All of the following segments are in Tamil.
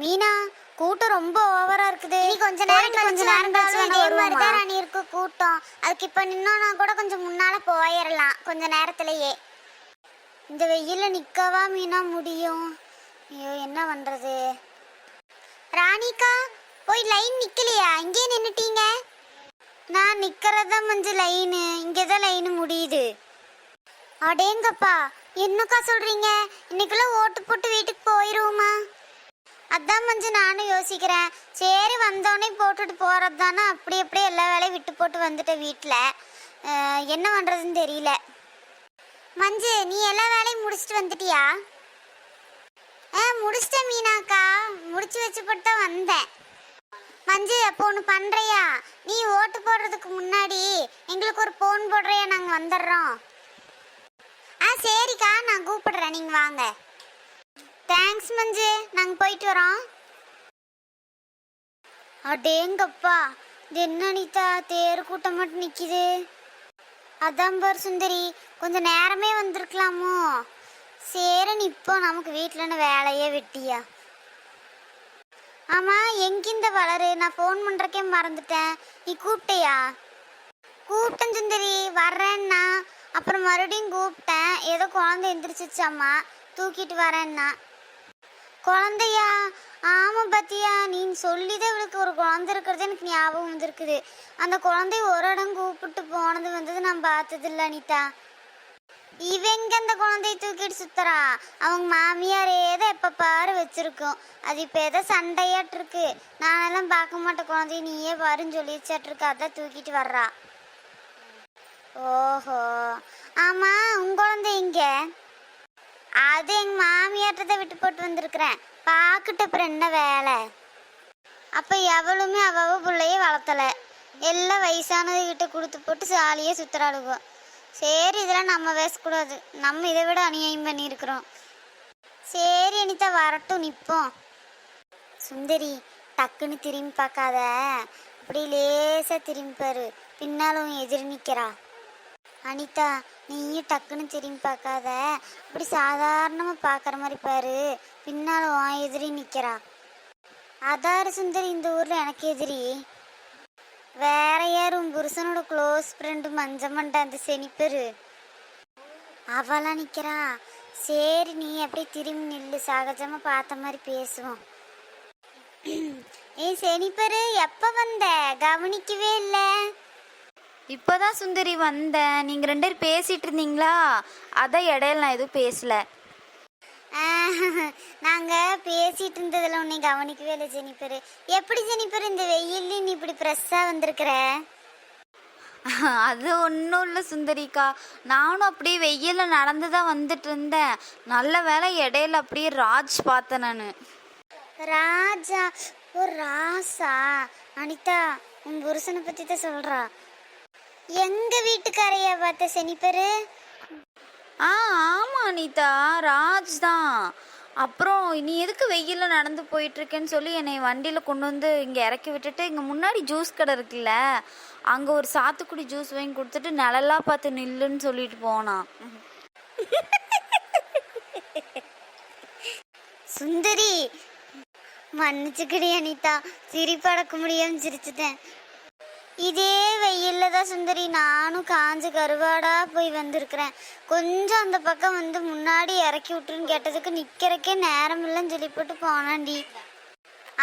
மீனா கூட்டம் ரொம்ப ஓவரா இருக்குது. இனி கொஞ்ச நேரம் கொஞ்ச நேரம் கழிச்சு இதே மாதிரி தான்? ராணி இருக்கு கூட்டம். அதுக்கு இப்ப நின்னோம்னா கூட கொஞ்சம் முன்னால போயிடலாம் கொஞ்ச நேரத்திலேயே. இந்த வெயில்ல நிக்கவா மீனா முடியும்? ஐயோ என்ன பண்றது? ராணிக்கா போய் லைன் நிக்கலையா? இங்கே நின்னுட்டீங்க. நான் நிக்கிறதா மஞ்சு லைனு இங்கதான் லைனு முடியுது. அடேங்கப்பா என்னக்கா சொல்றீங்க? இன்னைக்குள்ள ஓட்டு போட்டு வீட்டுக்கு போயிருவோமா? அதான் மஞ்சு நானும் யோசிக்கிறேன். சரி வந்தோடனே போட்டுட்டு போகிறது தானே அப்படி அப்படியே எல்லா வேலையும் விட்டு போட்டு வந்துட்டேன் வீட்டில் என்ன பண்ணுறதுன்னு தெரியல. மஞ்சு நீ எல்லா வேலையும் முடிச்சுட்டு வந்துட்டியா? ஆ முடிச்சிட்டேன் மீனாக்கா. முடிச்சு வச்சுப்பட்டு தான் வந்தேன். மஞ்சு அப்போ ஒன்று பண்ணுறியா நீ ஓட்டு போடுறதுக்கு முன்னாடி எங்களுக்கு ஒரு போன் போடுறியா? நாங்கள் வந்துடுறோம். ஆ சரிக்கா நான் கூப்பிடுறேன். நீங்கள் வாங்க. தேங்க்ஸ் மஞ்சு. நாங்கள் போயிட்டு வரோம். அடேங்கப்பா இது என்ன அனிதா? தேர் கூட்டம் மட்டும் நிக்குது. அதான் பார் சுந்தரி கொஞ்சம் நேரமே வந்திருக்கலாமோ? சேரன் இப்போ நமக்கு வீட்டில் வேலையே வெட்டியா? ஆமாம் எங்கிந்த வளரு? நான் ஃபோன் பண்றக்கே மறந்துட்டேன். நீ கூப்பிட்டியா? கூப்பிட்டேன் சுந்தரி வர்றேன்னா. அப்புறம் மறுபடியும் கூப்பிட்டேன். ஏதோ குழந்தை எந்திரிச்சிச்சாம்மா தூக்கிட்டு வரேன்னா. குழந்தையா? ஆமாம் பாத்தியா நீ சொல்லிதான் இவளுக்கு ஒரு குழந்தை இருக்கிறது எனக்கு ஞாபகம் வந்திருக்குது. அந்த குழந்தை ஒரு இடம் கூப்பிட்டு போனது வந்தது நான் பார்த்தது இல்லை அனிதா இவங்க அந்த குழந்தைய தூக்கிட்டு சுத்துறா? அவங்க மாமியாரே தான் எப்போ பாரு வச்சிருக்கோம். அது இப்போ ஏதோ சண்டையாட்டு இருக்கு. நானெல்லாம் பார்க்க மாட்டேன் குழந்தைய. நீயே பாருன்னு சொல்லி வச்சாட்டுருக்கு அதான் தூக்கிட்டு வர்றா. ஓஹோ. ஆமாம் உங்க குழந்தை இங்கே அது எங்க மாமியார்கிட்ட தான் விட்டு போட்டு வந்திருக்கிறேன். பார்க்கிட்ட அப்புறம் என்ன வேலை? அப்ப எவளுமே அவ அவ பிள்ளைய வளர்த்தல. எல்லாம் வயசானது கிட்ட கொடுத்து போட்டு சாலியே சுத்துறாளுவோம் சரி இதெல்லாம் நம்ம பேசக்கூடாது. நம்ம இதை விட அநியாயம் பண்ணியிருக்கிறோம். சரி அனிதா வரட்டும் நிற்போம் சுந்தரி டக்குன்னு திரும்பி பார்க்காத. அப்படி லேசாக திரும்பி பாரு. பின்னாலும் உன் எதிரி அனிதா நீயும் டக்குன்னு திரும்பி பார்க்காத. அப்படி சாதாரணமாக பார்க்குற மாதிரி பாரு. பின்னால் உன் எதிரி நிற்கிறா அதாரு சுந்தரி இந்த ஊரில் எனக்கு எதிரி. வேற யார்? உன் புருஷனோட க்ளோஸ் ஃப்ரெண்டு மஞ்சமண்டா அந்த செனிப்பரு அவளாம் நிற்கிறா சரி நீ அப்படியே திரும்பி நில்லு. சகஜமாக பார்த்த மாதிரி பேசுவோம். ஏய் செனிப்பரு எப்போ வந்த? கவனிக்கவே இல்லை. இப்போதான் சுந்தரி வந்தேன். நீங்கள் ரெண்டு பேரும் பேசிட்டு இருந்தீங்களா? அதான் இடையில நான் எதுவும் பேசல. நாங்க பேசிட்டு இருந்ததுல உன்னை கவனிக்கவே இல்லை ஜெனிப்பர் எப்படி ஜெனிப்பர் இந்த வெயில்ல நீ இப்படி ஃப்ரெஷ்ஷா வந்திருக்கிற? அது ஒன்றும் இல்லை சுந்தரிக்கா. நானும் அப்படியே வெயிலில் நடந்து தான் வந்துட்டு இருந்தேன். நல்ல வேளை இடையில அப்படியே ராஜ் பார்த்தேன் நான். ராஜா ஓ ராசா. அனிதா உன் புருஷனை பத்தி தான் சொல்றா. எங்க வீட்டுக்காரைய பார்த்த செனிப்பரு? ஆ ஆமாம் அனிதா ராஜ் தான். அப்புறம் நீ எதுக்கு வெயிலில் நடந்து போயிட்டுருக்கேன்னு சொல்லி என்னை வண்டியில் கொண்டு வந்து இங்கே இறக்கி விட்டுட்டு இங்கே முன்னாடி ஜூஸ் கடை இருக்குல்ல அங்கே ஒரு சாத்துக்குடி ஜூஸ் வாங்கி கொடுத்துட்டு நிழலா பார்த்து நில்லுன்னு சொல்லிட்டு போனான். சுந்தரி மன்னிச்சுக்கிடி அனிதா. சிரிப்படக்க முடியாம சிரிச்சுட்டேன். இதே வெயில்ல தான் சுந்தரி. நானும் காஞ்சு கருவாடா போய் வந்திருக்கிறேன். கொஞ்சம் அந்த பக்கம் வந்து முன்னாடி இறக்கி விட்டுருன்னு கேட்டதுக்கு நிக்கிறக்கே நேரம் இல்லைன்னு சொல்லி போட்டு போனான்டி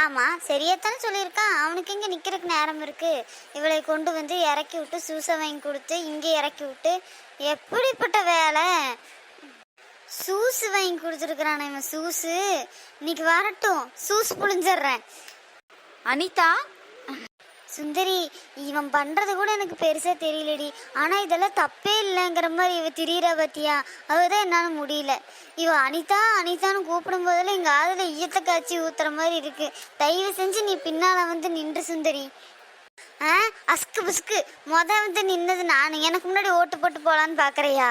ஆமா சரியாத்தானே சொல்லியிருக்கான். அவனுக்கு இங்க நிற்கிறக்கு நேரம் இருக்கு? இவளை கொண்டு வந்து இறக்கி விட்டு சூசை வாங்கி கொடுத்து இங்க இறக்கி விட்டு எப்படிப்பட்ட வேலை? சூஸ் வாங்கி கொடுத்துருக்குறான் இவன் சூஸு இன்னைக்கு வரட்டும். சூஸ் புழிஞ்சிடுறேன். அனிதா சுந்தரி இவன் பண்ணுறது கூட எனக்கு பெருசாக தெரியலடி. ஆனால் இதெல்லாம் தப்பே இல்லைங்கிற மாதிரி இவ திரியிற பத்தியா? அவதான் என்னால் முடியல. இவ அனிதா அனிதான்னு கூப்பிடும் போதெல்லாம் எங்கள் ஆதில் ஈயத்தை காய்ச்சி ஊத்துற மாதிரி இருக்கு. தயவு செஞ்சு நீ பின்னால் வந்து நின்று சுந்தரி. ஆ அஸ்கு புஸ்கு. மொத வந்து நின்னது நான். எனக்கு முன்னாடி ஓட்டு போட்டு போகலான்னு பார்க்குறையா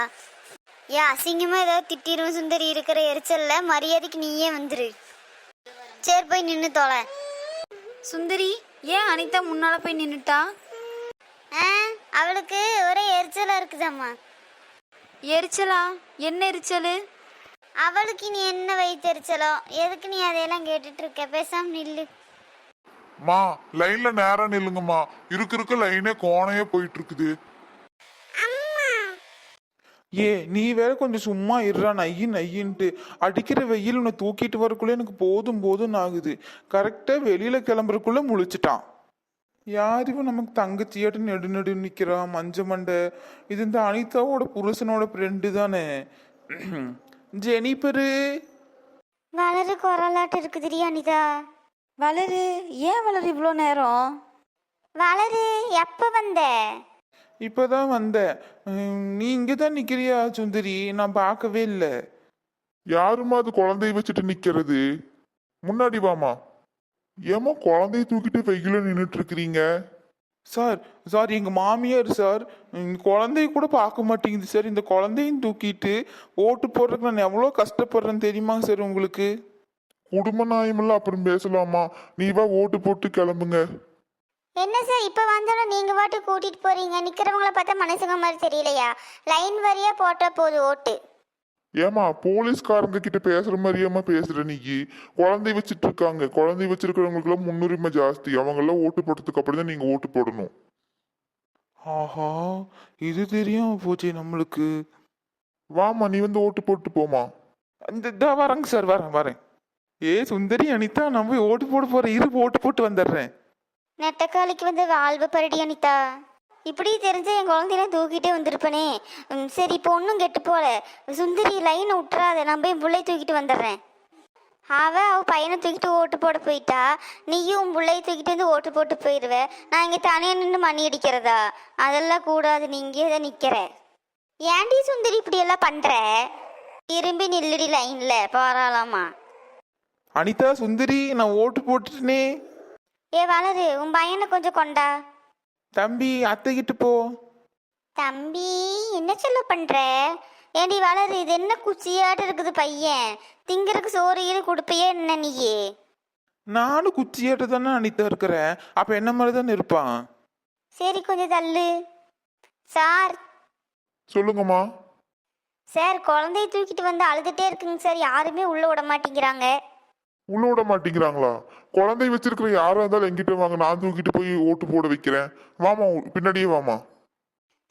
ஏ அசிங்கமாக ஏதாவது திட்டிரும் சுந்தரி. இருக்கிற எரிச்சலில் மரியாதைக்கு நீயே வந்துரு. சரி போய் நின்று தொலை. சுந்தரி ஏன் அனிதா முன்னால போய் நின்னுட்டா? ஆ அவளுக்கு ஒரே எரிச்சலா இருக்குதாம்மா எரிச்சலா? என்ன எரிச்சல்? அவளுக்கு நீ என்ன வைத்தறிச்சலோ எதுக்கு நீ அதையெல்லாம் கேட்டுட்டு இருக்க? பேசாம நில்லு. மா லைன்ல நேரா நில்லுங்கம்மா. இருக்க இருக்க லைனே கோணையே போயிட்டு இருக்குது. ஏ நீ வேற கொஞ்சம் சும்மா இருடா நையி நையின்ட்டு. அடிக்கிற வெயில் உன்னை தூக்கிட்டு வரக்குள்ள எனக்கு போதும் போதும் ஆகுது. கரெக்டாக வெளியில கிளம்புறக்குள்ள முழிச்சிட்டான். யார் இவன் நமக்கு தங்கச்சியாட்டு நெடு நெடு நிற்கிறான் மஞ்ச மண்டை. இது இந்த அனிதாவோட புருஷனோட ஃப்ரெண்டு தானே. ஜெனிபரு. வளரு குரலாட்டு இருக்குதுடி அனிதா. வளரு ஏன் வளரு இவ்வளோ நேரம்? வளரு எப்ப வந்த? இப்போதான் வந்தேன் நீ இங்கே தான் நிற்கிறியா சுந்தரி? நான் பார்க்கவே இல்லை. யாரும்மா அது குழந்தைய வச்சுட்டு நிக்கிறது? முன்னாடி வாமா ஏமா குழந்தைய தூக்கிட்டு வெயில நின்னுட்டு இருக்கிறீங்க சார் சார் எங்கள் மாமியார் சார் குழந்தைய கூட பார்க்க மாட்டேங்குது சார். இந்த குழந்தையும் தூக்கிட்டு ஓட்டு போடுறதுக்கு நான் எவ்வளோ கஷ்டப்படுறேன்னு தெரியுமா சார் உங்களுக்கு? குடும்ப நாயமெல்லாம் அப்புறம் பேசலாமா? நீ வா ஓட்டு போட்டு கிளம்புங்க. என்ன சார் இப்ப வந்தாலும் நீங்க பாட்டு கூட்டிட்டு போறீங்க? நிக்கிறவங்கள பார்த்தா மனுஷங்க மாதிரி தெரியலையா? லைன் வரியா போட்டா போதும் ஓட்டு. ஏமா போலீஸ்காரங்க கிட்ட பேசுற மாதிரியாம்மா பேசுற நீ? குழந்தை வச்சிட்டு இருக்காங்க குழந்தை வச்சிருக்கிறவங்களுக்கு எல்லாம் முன்னுரிமை ஜாஸ்தி. அவங்க எல்லாம் ஓட்டு போட்டதுக்கு அப்புறம் தான் நீங்க ஓட்டு போடணும். ஆஹா இது தெரியாம போச்சே நம்மளுக்கு. வாமா நீ வந்து ஓட்டு போட்டு போமா இந்த இதா வரேங்க சார் வரேன் வரேன். ஏ சுந்தரி அனிதா நான் போய் ஓட்டு போட போறேன். இரு ஓட்டு போட்டு வந்துடுறேன் நெட்டக்காலிக்கு வந்து வாழ்வு பரடி அனிதா. இப்படி தெரிஞ்ச என் குழந்தையெல்லாம் தூக்கிட்டே வந்திருப்பனே. ம், சரி இப்போ ஒன்றும் கெட்டு போல. சுந்தரி லைன் விட்டுறாத நான் போய் பிள்ளை தூக்கிட்டு வந்துடுறேன். அவ அவ பையனை தூக்கிட்டு ஓட்டு போட போயிட்டா. நீயும் உன் தூக்கிட்டு வந்து ஓட்டு போட்டு போயிடுவ நான் இங்கே தனியாக நின்று மணி அடிக்கிறதா? அதெல்லாம் கூடாது நீ இங்கே தான் நிற்கிற ஏன்டி சுந்தரி இப்படியெல்லாம் பண்ணுற திரும்பி நில்லுடி லைனில் பாராளாமா. அனிதா சுந்தரி நான் ஓட்டு போட்டுட்டேனே. ஏ வளரு உன் பையனை கொஞ்சம் கொண்டா. தம்பி அத்தைகிட்ட போ. தம்பி என்ன சொல்ல பண்ற? ஏண்டி வளரு இது என்ன குச்சியாட்டு இருக்குது பையன்? திங்கறதுக்கு சோறு ஈடு கொடுப்பையே என்ன நீயே? நானும் குச்சியாட்டு தானே அனிதா இருக்கிறேன். அப்ப என்ன மாதிரி தானே இருப்பான்? சரி கொஞ்சம் தள்ளு. சார். சொல்லுங்கம்மா. சார் குழந்தைய தூக்கிட்டு வந்து அழுதுட்டே இருக்குங்க சார். யாருமே உள்ள விட மாட்டேங்கிறாங்க. உள்ள விட மாட்டேங்கிறாங்களா? குழந்தை வச்சிருக்கிற யாரா இருந்தாலும் எங்கிட்ட வாங்க நான் தூக்கிட்டு போய் ஓட்டு போட வைக்கிறேன். வாமா பின்னாடியே வாமா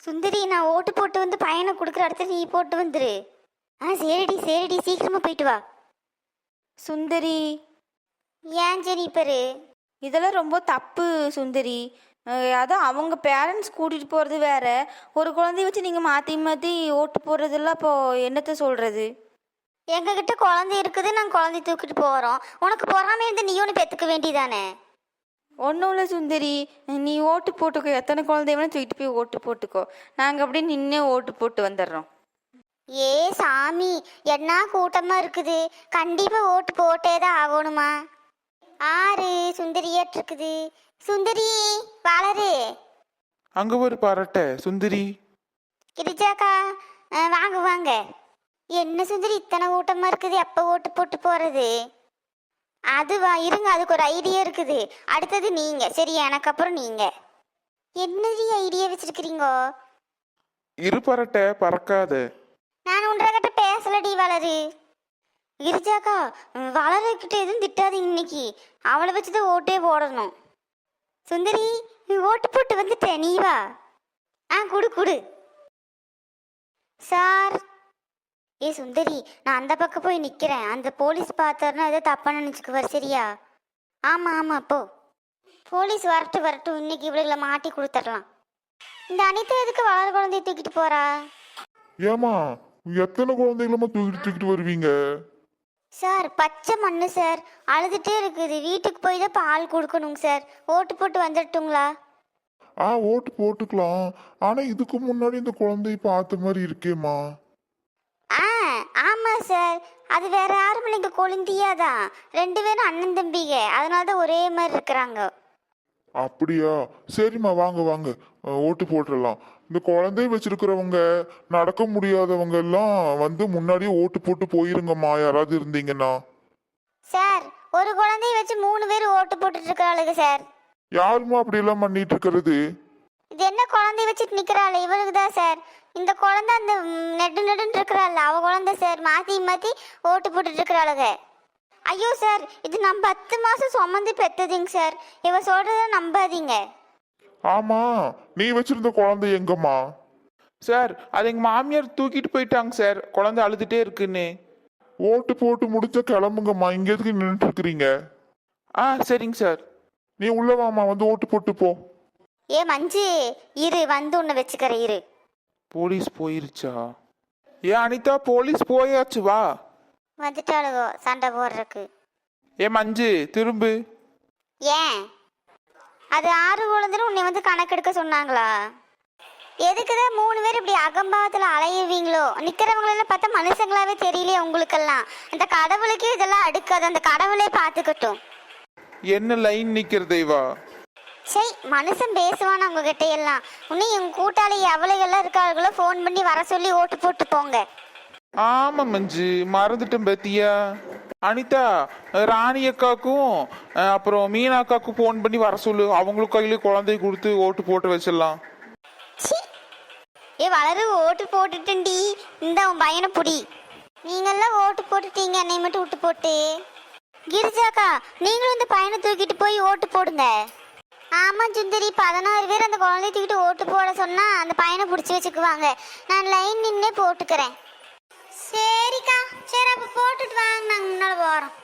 சுந்தரி நான் ஓட்டு போட்டு வந்து பையனை கொடுக்குற இடத்துல நீ போட்டு வந்துரு. ஆ சரிடி சரிடி சீக்கிரமா போயிட்டு வா. சுந்தரி. ஏன் ஜெனிப்பரு இதெல்லாம் ரொம்ப தப்பு சுந்தரி. அதான் அவங்க பேரண்ட்ஸ் கூட்டிகிட்டு போகிறது வேற. ஒரு குழந்தைய வச்சு நீங்கள் மாற்றி மாற்றி ஓட்டு போடுறதெல்லாம் இப்போ என்னத்த சொல்கிறது எங்ககிட்ட குழந்தை இருக்குது நாங்கள் குழந்தைய தூக்கிட்டு போகிறோம் உனக்கு பொறாம இருந்து நீ ஒன்று பெற்றுக்க வேண்டியதானே? ஒன்றும் இல்லை சுந்தரி. நீ ஓட்டு போட்டுக்கோ. எத்தனை குழந்தைய வேணால் தூக்கிட்டு போய் ஓட்டு போட்டுக்கோ. நாங்கள் அப்படியே நின்று ஓட்டு போட்டு வந்துடுறோம். ஏ சாமி என்ன கூட்டமா இருக்குது? கண்டிப்பா ஓட்டு போட்டே தான் ஆகணுமா? ஆறு சுந்தரியாட்டு இருக்குது சுந்தரி வளரு. அங்க ஒரு பரட்டை சுந்தரி. கிரிஜாக்கா வாங்க வாங்க. என்ன சுந்தரி இத்தனை கூட்டமா இருக்குது? எப்ப ஓட்டு போட்டு போறது? அதுவா இருங்க அதுக்கு ஒரு ஐடியா இருக்குது. அடுத்தது நீங்க. சரி எனக்கு அப்புறம் நீங்க. என்னது ஐடியா வச்சிருக்கிறீங்கோ? இரு பரட்டை பறக்காத. நான் உன்றகிட்ட பேசலடி வளரு. கிரிஜாக்கா வளருக்கிட்ட எதுவும் திட்டாதீங்க இன்னைக்கு. அவளை வச்சுதான் ஓட்டே போடணும். சுந்தரி நீ ஓட்டு போட்டு வந்துட்ட நீ வா. ஆ குடு குடு. சார் ஏ சுந்தரி நான் அந்த பக்கம் போய் நிக்கிறேன். அந்த போலீஸ் பார்த்தாருன்னா ஏதோ தப்பா நினைச்சுக்குவார் சரியா? ஆமா ஆமா போ. போலீஸ் வரட்டும் வரட்டும். இன்னைக்கு இவளுகளை மாட்டி கொடுத்துடலாம். இந்த அனிதா எதுக்கு வளர குழந்தைய தூக்கிட்டு போறா? ஏமா எத்தனை குழந்தைகளமா தூக்கிட்டு தூக்கிட்டு வருவீங்க? சார் பச்சை மண்ணு சார். அழுதுட்டே இருக்குது. வீட்டுக்கு போய் தான் பால் கொடுக்கணுங்க சார். ஓட்டு போட்டு வந்துடட்டுங்களா? ஆ ஓட்டு போட்டுக்கலாம். ஆனா இதுக்கு முன்னாடி இந்த குழந்தைய பார்த்த மாதிரி இருக்கேம்மா. ஆமாம் சார். அது வேற யாரும் இல்லைங்க கொழுந்தியா தான். ரெண்டு பேரும் அண்ணன் தம்பிங்க. அதனால தான் ஒரே மாதிரி இருக்கிறாங்க. அப்படியா? சரிம்மா வாங்க வாங்க. அஹ், ஓட்டு போட்டுடலாம் இந்த குழந்தைய வச்சிருக்கிறவங்க நடக்க முடியாதவங்க எல்லாம் வந்து முன்னாடியே ஓட்டு போட்டு போயிருங்கம்மா. யாராவது இருந்தீங்கன்னா. சார் ஒரு குழந்தைய வச்சு மூணு பேர் ஓட்டு போட்டுட்டு இருக்கிறாளுங்க சார். யாரும்மா அப்படி எல்லாம் பண்ணிட்டு இருக்கிறது? இது என்ன குழந்தைய வச்சுட்டு நிக்கிறாள்? இவளுக்கு தான் சார்? இந்த குழந்தை அந்த நெடு நெடுன்னு இருக்கிறாள் அவ குழந்தை சார். மாத்தி மாத்தி ஓட்டு போட்டுட்டு இருக்கிறாளுங்க ஐயோ சார் இது நான் பத்து மாசம் சுமந்து பெத்ததுங்க சார். இவ சொல்றத நம்பாதீங்க. ஆமா நீ வச்சிருந்த குழந்தை எங்கம்மா? சார் அது எங்கள் மாமியார் தூக்கிட்டு போயிட்டாங்க சார். குழந்தை அழுதுகிட்டே இருக்குன்னு. ஓட்டு போட்டு முடிச்ச கிளம்புங்கம்மா. இங்க எதுக்கு நின்றுட்டு இருக்கிறீங்க? ஆ சரிங்க சார். நீ உள்ள வாமா வந்து ஓட்டு போட்டு போ. ஏ மஞ்சு இரு வந்து உன்னை வச்சுக்கிற இரு. போலீஸ் போயிருச்சா? ஏ அனிதா போலீஸ் போயாச்சு வா. வந்துட்டாளுகோ சண்டை போடுறதுக்கு. ஏ மஞ்சு திரும்பு. ஏன்? அது ஆறு குழந்தைன்னு உன்னை வந்து கணக்கெடுக்க சொன்னாங்களா? எதுக்குதான் மூணு பேர் இப்படி அகம்பாவத்தில் அலையுவீங்களோ நிக்கிறவங்களெல்லாம் பார்த்தா மனுஷங்களாவே தெரியலையே உங்களுக்கெல்லாம். அந்த கடவுளுக்கே இதெல்லாம் அடுக்காது. அந்த கடவுளே பார்த்துக்கட்டும். என்ன லைன் இவா சரி மனுஷன் பேசுவானா உங்ககிட்ட எல்லாம் இன்னும் எங்க கூட்டாளி எவ்வளவுகள்லாம் இருக்காங்களோ ஃபோன் பண்ணி வர சொல்லி ஓட்டு போட்டு போங்க. ஆமா மஞ்சு. மறந்துட்டேன் பத்தியா. அனிதா ராணி அக்காக்கும் அப்புறம் மீனா அக்காக்கும் ஃபோன் பண்ணி வர சொல்லு. அவங்களுக்கு கையில குழந்தைய கொடுத்து ஓட்டு போட்டு வச்சிடலாம். ஏ வளரு ஓட்டு போட்டுட்டேன்டி. இந்த உன் பையனை புடி. நீங்கெல்லாம் ஓட்டு போட்டுட்டீங்க என்னை மட்டும் விட்டு போட்டு. கிரிஜாக்கா நீங்களும் இந்த பையனை தூக்கிட்டு போய் ஓட்டு போடுங்க. ஆமா சுந்தரி பதினாறு பேர் அந்த குழந்தைய தூக்கிட்டு ஓட்டு போட சொன்னா அந்த பையனை பிடிச்சி வச்சுக்குவாங்க. நான் லைன் நின்னே போட்டுக்கிறேன். சரிக்கா சரி அப்ப போட்டுட்டு வாங்க. நாங்க முன்னால போறோம்.